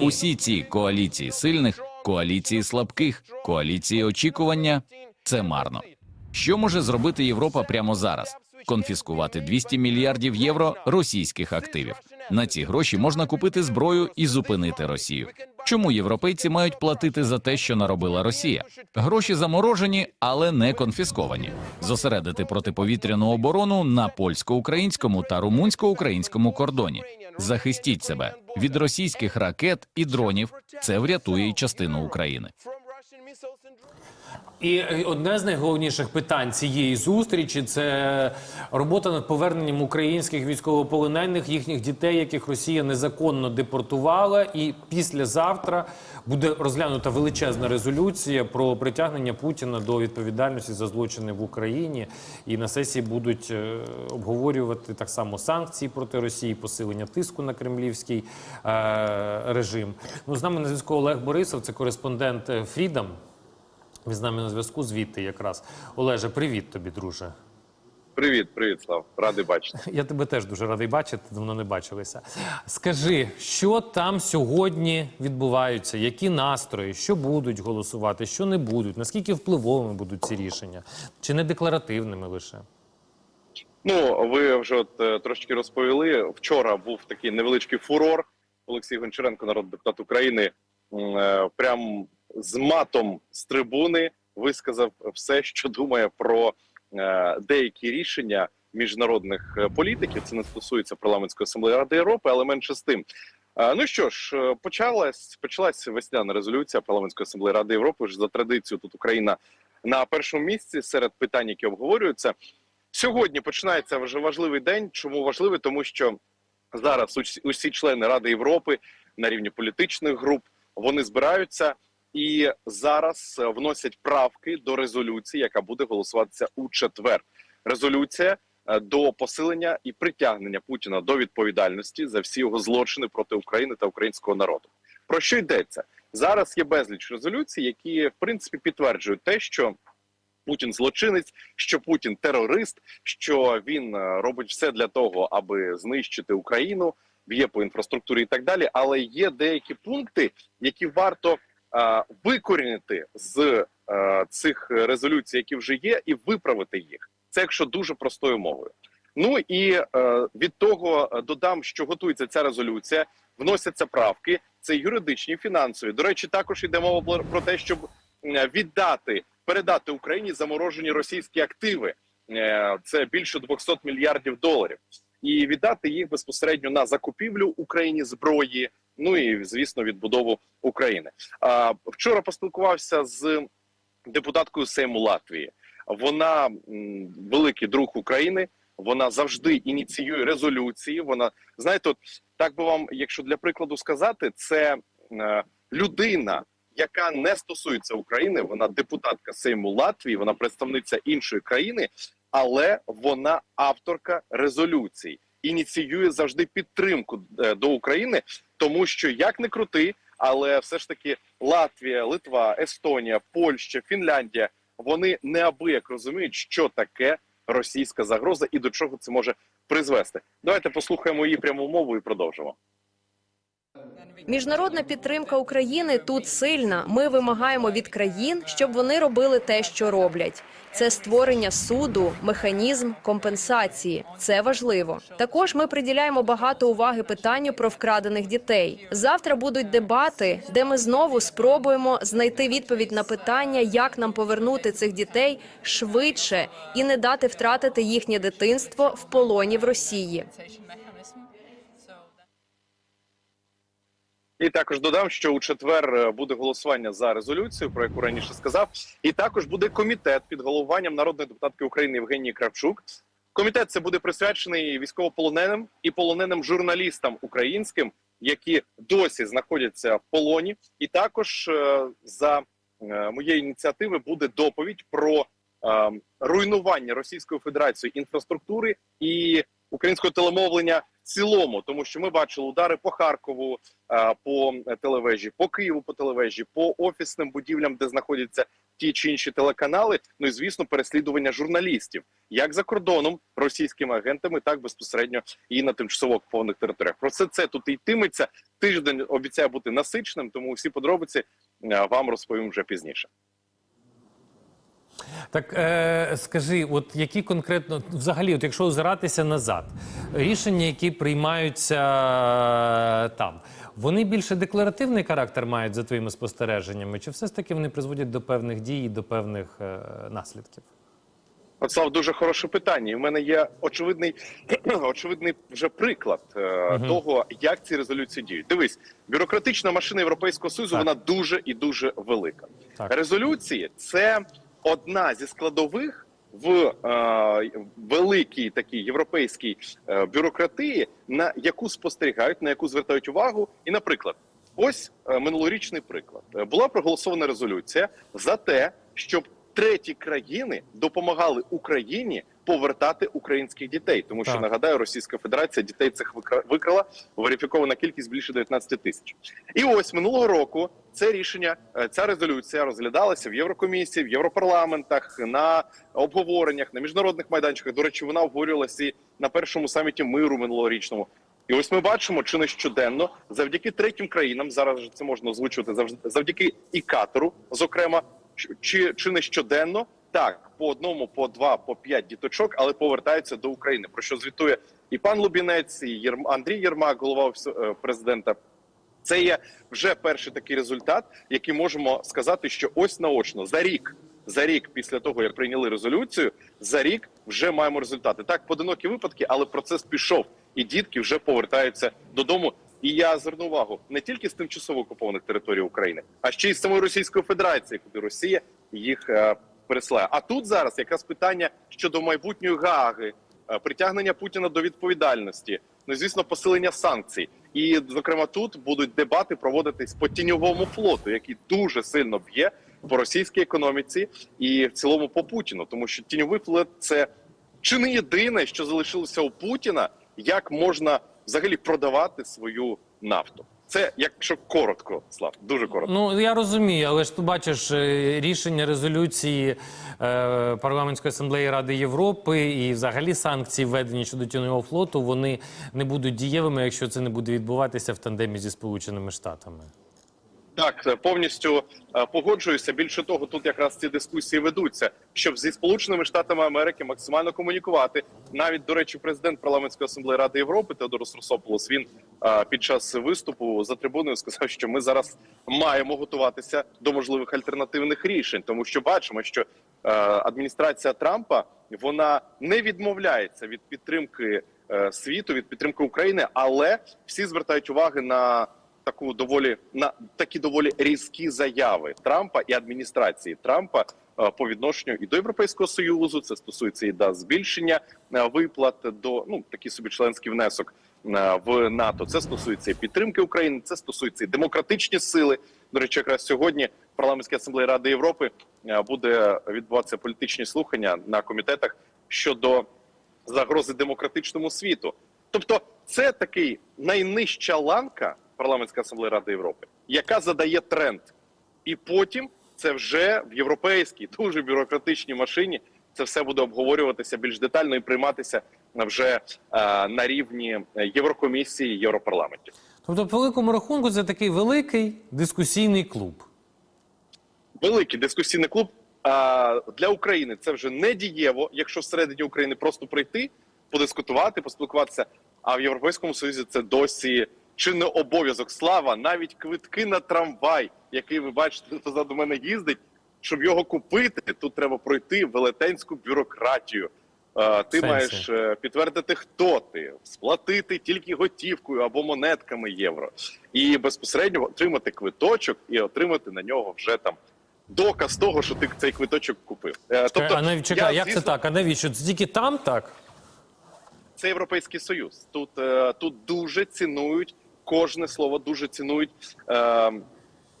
Усі ці коаліції сильних, коаліції слабких, коаліції очікування це марно. Що може зробити Європа прямо зараз? Конфіскувати 200 мільярдів євро російських активів. На ці гроші можна купити зброю і зупинити Росію. Чому європейці мають платити за те, що наробила Росія? Гроші заморожені, але не конфісковані. Зосередити протиповітряну оборону на польсько-українському та румунсько-українському кордоні. Захистіть себе від російських ракет і дронів. Це врятує й частину України. І е, одне з найголовніших питань цієї зустрічі це робота над поверненням українських військовополонених, їхніх дітей, яких Росія незаконно депортувала. І післязавтра буде розглянута величезна резолюція про притягнення Путіна до відповідальності за злочини в Україні. І на сесії будуть е, обговорювати так само санкції проти Росії, посилення тиску на кремлівський е, режим. Ну з нами на зв'язку Олег Борисов, це кореспондент Фрідом. Він з нами на зв'язку звідти якраз. Олеже, привіт тобі, друже. Привіт, привіт, Слав. Радий бачити. Я тебе теж дуже радий бачити, давно не бачилися. Скажи, що там сьогодні відбуваються, які настрої, що будуть голосувати, що не будуть, наскільки впливовими будуть ці рішення, чи не декларативними лише? Ну, ви вже от е, трошки розповіли. Вчора був такий невеличкий фурор. Олексій Гончаренко, народний депутат України, е, прям з матом з трибуни висказав все, що думає про е, деякі рішення міжнародних е, політиків. Це не стосується парламентської асамблеї Ради Європи, але менше з тим. Е, Ну що ж, почалась почалась весняна резолюція парламентської асамблеї Ради Європи. Вже за традицією тут Україна на першому місці серед питань, які обговорюються. Сьогодні починається вже важливий день. Чому важливий? Тому що зараз усі члени Ради Європи на рівні політичних груп вони збираються і зараз е, вносять правки до резолюції, яка буде голосуватися у четвер. Резолюція е, до посилення і притягнення Путіна до відповідальності за всі його злочини проти України та українського народу. Про що йдеться зараз? Є безліч резолюцій, які в принципі підтверджують те, що Путін злочинець, що Путін терорист, що він е, робить все для того, аби знищити Україну, б'є по інфраструктурі і так далі. Але є деякі пункти, які варто викорінити з е, цих резолюцій, які вже є, і виправити їх. Це якщо дуже простою мовою. Ну і е, від того е, додам, що готується ця резолюція, вносяться правки. Це юридичні, фінансові. До речі, також йде мова про- те, щоб е, віддати передати Україні заморожені російські активи. Е, Це більше 200 мільярдів доларів, і віддати їх безпосередньо на закупівлю Україні зброї. Ну і звісно, відбудову України. А вчора поспілкувався з депутаткою Сейму Латвії. Вона великий друг України. Вона завжди ініціює резолюції. Вона знаєте, от так би вам, якщо для прикладу сказати, це е, людина, яка не стосується України. Вона депутатка Сейму Латвії, вона представниця іншої країни, але вона авторка резолюцій, ініціює завжди підтримку е, до України, тому що як не крути, але все ж таки Латвія, Литва, Естонія, Польща, Фінляндія вони неабияк розуміють, що таке російська загроза і до чого це може призвести. Давайте послухаємо її пряму мову і продовжимо. Міжнародна підтримка України тут сильна. Ми вимагаємо від країн, щоб вони робили те, що роблять. Це створення суду, механізм компенсації. Це важливо. Також ми приділяємо багато уваги питанню про вкрадених дітей. Завтра будуть дебати, де ми знову спробуємо знайти відповідь на питання, як нам повернути цих дітей швидше і не дати втратити їхнє дитинство в полоні в Росії. І також додам, що у четвер е, буде голосування за резолюцію, про яку раніше сказав, і також буде комітет під головуванням народної депутатки України Євгенії Кравчук. Комітет це буде присвячений військовополоненим і полоненим журналістам українським, які досі знаходяться в полоні. І також е, за е, моєї ініціативи буде доповідь про е, руйнування Російською Федерацією інфраструктури і українського телемовлення в цілому, тому що ми бачили удари по Харкову, е, по телевежі, по Києву, по телевежі, по офісним будівлям, де знаходяться ті чи інші телеканали. Ну і звісно, переслідування журналістів, як за кордоном російськими агентами, так безпосередньо і на тимчасово окупованих територіях. Про все це тут йтиметься. Тиждень обіцяє бути насиченим, тому всі подробиці е, вам розповім вже пізніше. Так е, скажи, от які конкретно взагалі, от якщо озиратися назад, рішення, які приймаються е, там, вони більше декларативний характер мають за твоїми спостереженнями, чи все ж таки вони призводять до певних дій і до певних е, наслідків? Слав, дуже хороше питання. І в мене є очевидний, очевидний вже приклад е, Мгм. того, як ці резолюції діють. Дивись, бюрократична машина Європейського союзу Так. вона дуже і дуже велика. Так. Резолюції це одна зі складових в е, великій такій європейській е, бюрократії, на яку спостерігають, на яку звертають увагу. І, наприклад, ось е, минулорічний приклад Е, була проголосована резолюція за те, щоб треті країни допомагали Україні повертати українських дітей, тому що Так. нагадаю, Російська Федерація дітей цих викра- викрала верифікована кількість більше 19 тисяч. І ось минулого року це рішення, е, ця резолюція розглядалася в Єврокомісії, в Європарламентах на обговореннях на міжнародних майданчиках. До речі, вона обговорювалася і на першому саміті миру минулорічному. І ось ми бачимо, чи не щоденно, завдяки третім країнам, зараз це можна озвучувати завдяки і Катеру, зокрема, чи, чи не щоденно, так по одному, по два, по п'ять діточок, але повертаються до України. Про що звітує і пан Лубінець, і Єрм... Андрій Єрмак, голова е, президента. Це є вже перший такий результат, який можемо сказати, що ось наочно за рік, за рік після того, як прийняли резолюцію, за рік вже маємо результати. Так, поодинокі випадки, але процес пішов, і дітки вже повертаються додому. І я зверну увагу не тільки з тимчасово окупованих територій України, а ще й з самої Російської Федерації, куди Росія їх е, пересилає. А тут зараз якраз питання щодо майбутньої Гааги, е, притягнення Путіна до відповідальності, ну звісно, посилення санкцій. І зокрема тут будуть дебати проводитись по тіньовому флоту, який дуже сильно б'є по російській економіці і в цілому по Путіну, тому що тіньовий флот це чи не єдине, що залишилося у Путіна, як можна взагалі продавати свою нафту. Це якщо коротко, слав, дуже коротко. Ну я розумію, але ж ти бачиш е, рішення резолюції е, парламентської асамблеї Ради Європи і взагалі санкції введені щодо тіньового флоту, вони не будуть дієвими, якщо це не буде відбуватися в тандемі зі Сполученими Штатами. Так, е, повністю е, погоджуюся. Більше того, тут якраз ці дискусії ведуться, щоб зі сполученими штатами Америки максимально комунікувати. Навіть до речі, президент парламентської асамблеї Ради Європи Теодорос Росополос він е, під час виступу за трибуною сказав, що ми зараз маємо готуватися до можливих альтернативних рішень, тому що бачимо, що адміністрація Трампа вона не відмовляється від підтримки світу, від підтримки України, але всі звертають уваги на таку доволі на такі доволі різкі заяви Трампа і адміністрації Трампа е, по відношенню і до Європейського союзу. Це стосується і до збільшення е, виплат до ну такий собі членський внесок е, в НАТО. Це стосується і підтримки України. Це стосується і демократичні сили. До речі, якраз сьогодні в парламентській асамблеї Ради Європи буде відбуватися політичні слухання на комітетах щодо загрози демократичному світу. Тобто, це такий найнижча ланка парламентська асамблея Ради Європи, яка задає тренд, і потім це вже в європейській дуже бюрократичній машині. Це все буде обговорюватися більш детально і прийматися вже е, на рівні Єврокомісії Європарламентів. Тобто, по великому рахунку, це такий великий дискусійний клуб. великий дискусійний клуб. А для України це вже не дієво, якщо всередині України просто прийти, подискутувати, поспілкуватися. А в Європейському Союзі це досі чи не обов'язок. Слава, навіть квитки на трамвай, який ви бачите, позаду мене їздить. Щоб його купити, тут треба пройти велетенську бюрократію. А, ти Сенсі. маєш е, підтвердити, хто ти, сплатити тільки готівкою або монетками євро, і безпосередньо отримати квиточок і отримати на нього вже там доказ того, що ти цей квиточок купив. Е, Тобто, а навіть чекай, я, як це так? А навіщо? Тільки там так? Це європейський союз. Тут, е, тут дуже цінують кожне слово, дуже цінують е,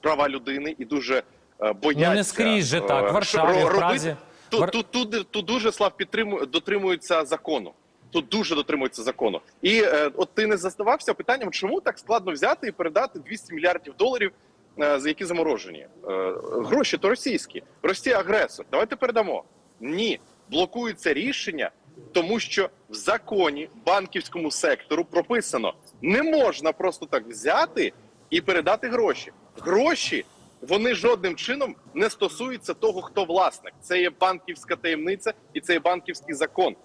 права людини і дуже е, бояться. Ну, не скрізь же так. е, Варшаві, в Празі. Тут, тут, тут, тут дуже слав підтримує, дотримуються закону. тут дуже дотримуються закону. І е, от ти не задавався питанням, чому так складно взяти і передати 200 мільярдів доларів, е, за які заморожені е, гроші, то російські. Росія агресор. Давайте передамо. Ні, блокується рішення, тому що в законі банківському сектору прописано: не можна просто так взяти і передати гроші. Гроші вони жодним чином не стосуються того, хто власник. Це є банківська таємниця і це є банківський закон.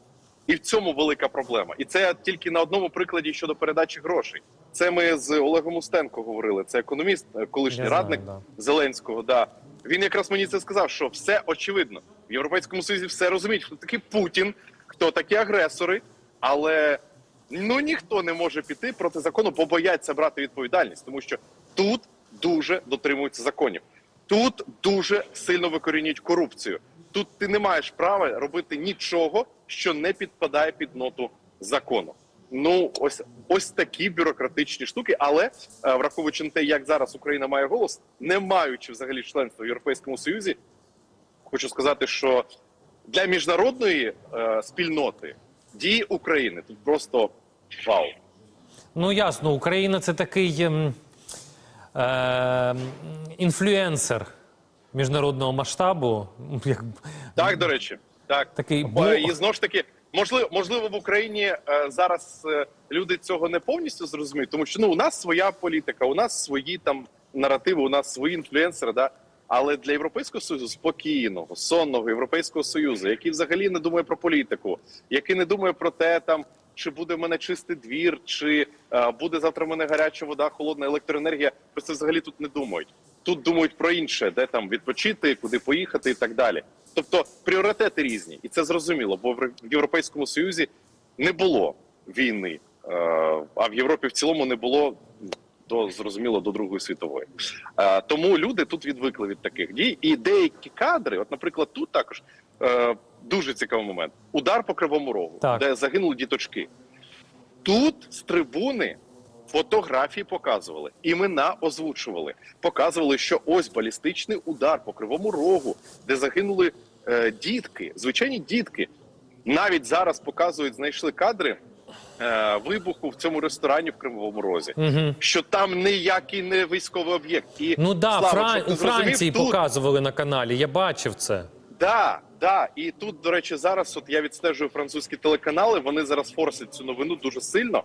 І в цьому велика проблема. І це тільки на одному прикладі щодо передачі грошей. Це ми з Олегом Устенко говорили. Це економіст, е, колишній Я знаю, радник да. Зеленського. Да він якраз мені це сказав, що все очевидно в Європейському Союзі. Все розуміють, хто такий Путін, хто такі агресори, але ну ніхто не може піти проти закону, бо бояться брати відповідальність, тому що тут дуже дотримуються законів. Тут дуже сильно викорінюють корупцію. Тут ти не маєш права робити нічого, що не підпадає під ноту закону. Ну ось ось такі бюрократичні штуки. Але е, враховуючи на те, як зараз Україна має голос, не маючи взагалі членства в Європейському Союзі, хочу сказати, що для міжнародної е, спільноти дії України тут просто вау. Ну ясно, Україна це такий ем, е, інфлюенсер міжнародного масштабу. Як, Так, до речі, так Такий Бо, і знову ж таки, можливо, можливо, в Україні е, зараз е, люди цього не повністю зрозуміють, тому що ну у нас своя політика, у нас свої там наративи, у нас свої інфлюенсери. Да? Але для європейського союзу спокійного, сонного європейського союзу, який взагалі не думає про політику, який не думає про те, там чи буде в мене чистий двір, чи е, буде завтра в мене гаряча вода, холодна електроенергія. Про це взагалі тут не думають. Тут думають про інше, де там відпочити, куди поїхати і так далі. Тобто пріоритети різні, і це зрозуміло, бо в Європейському Союзі не було війни, е, а в Європі в цілому не було до зрозуміло до Другої світової. Е, Тому люди тут відвикли від таких дій. І деякі кадри, от, наприклад, тут також е, дуже цікавий момент: удар по кривому рогу, Так. де загинули діточки. Тут з трибуни фотографії показували, імена озвучували, показували, що ось балістичний удар по кривому рогу, де загинули е, дітки, звичайні дітки. Навіть зараз показують, знайшли кадри е, вибуху в цьому ресторані в Кривому Розі. Угу. Що там ніякий не військовий об'єкт. І Ну да, Слава, Фран... у Франції тут- показували на каналі. Я бачив це. Да, да. І тут, до речі, зараз от я відстежую французькі телеканали. Вони зараз форсять цю новину дуже сильно.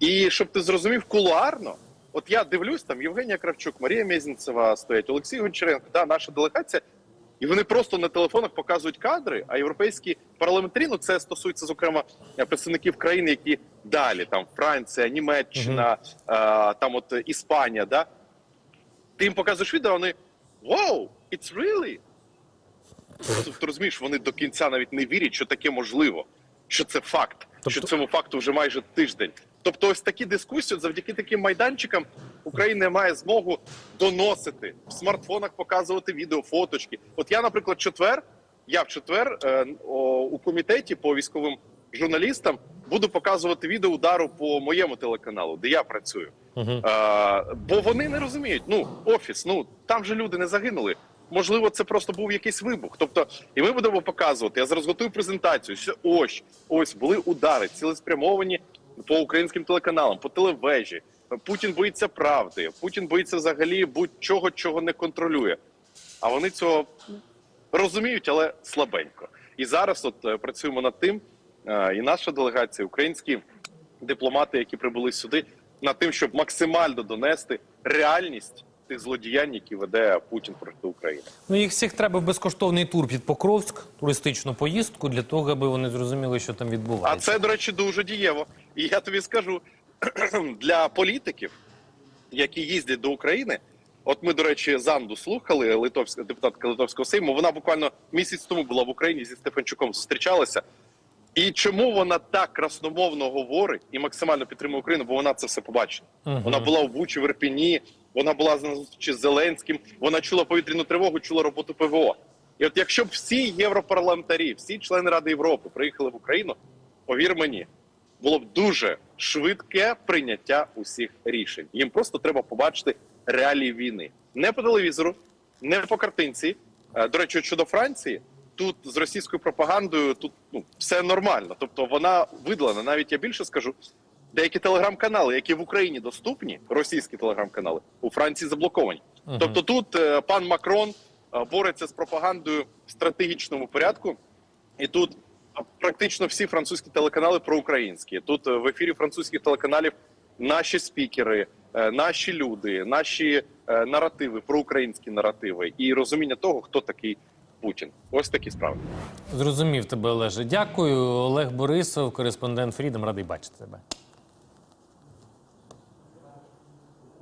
І щоб ти зрозумів, кулуарно, от я дивлюсь, там Євгенія Кравчук, Марія Мезінцева стоять, Олексій Гончаренко, да, наша делегація. І вони просто на телефонах показують кадри. А європейські парламентарі, ну це стосується зокрема представників країн, які далі там Франція, Німеччина, е, там от Іспанія. Да? Ти їм показуєш відео, вони Wow, it's really? Тобто, розумієш, вони до кінця навіть не вірять, що таке можливо, що це факт, Тобто- що цьому факту вже майже тиждень. Тобто, ось такі дискусії, завдяки таким майданчикам, Україна має змогу доносити в смартфонах, показувати відео, фоточки. От я, наприклад, четвер, я в четвер е, о, у комітеті по військовим журналістам буду показувати відео удару по моєму телеканалу, де я працюю. Угу. Е, бо вони не розуміють. Ну, офіс, ну там же люди не загинули. Можливо, це просто був якийсь вибух. Тобто, і ми будемо показувати. Я зараз готую презентацію. Що ось ось були удари, цілеспрямовані по українським телеканалам, по телевежі. Путін боїться правди. Путін боїться взагалі будь-чого, чого не контролює. А вони цього розуміють, але слабенько. І зараз от е, працюємо над тим, е, і наша делегація, українські дипломати, які прибули сюди, над тим, щоб максимально донести реальність тих злодіянь, які веде Путін проти України. Ну їх всіх треба в безкоштовний тур під Покровськ, туристичну поїздку для того, аби вони зрозуміли, що там А це, до речі, дуже дієво. І я тобі скажу для політиків, які їздять до України. От ми, до речі, Занду слухали, литовська депутатка Литовського Сейму. Вона буквально місяць тому була в Україні зі Стефанчуком зустрічалася. І чому вона так красномовно говорить і максимально підтримує Україну? Бо вона це все побачила. Мгм. Вона була у Бучі, в Ірпіні, вона була на зустрічі з Зеленським, вона чула повітряну тривогу, чула роботу ПВО. І от якщо б всі європарламентарі, всі члени Ради Європи приїхали в Україну, повір мені, було б дуже швидке прийняття усіх рішень. Їм просто треба побачити реалії війни. Не по телевізору, не по картинці. Е, До речі, щодо Франції, тут з російською пропагандою тут ну все нормально. Тобто вона видалена. Навіть я більше скажу. Деякі телеграм-канали, які в Україні доступні, російські телеграм-канали, у Франції заблоковані. Мгм. Тобто тут е, пан Макрон е, бореться з пропагандою в стратегічному порядку, і тут е, практично всі французькі телеканали проукраїнські. Тут е, в ефірі французьких телеканалів наші спікери, е, наші люди, наші е, наративи, проукраїнські наративи і розуміння того, хто такий Путін. Ось такі справи. Зрозумів тебе, Олеже. Дякую. Олег Борисов, кореспондент Фрідом. Радий бачити тебе.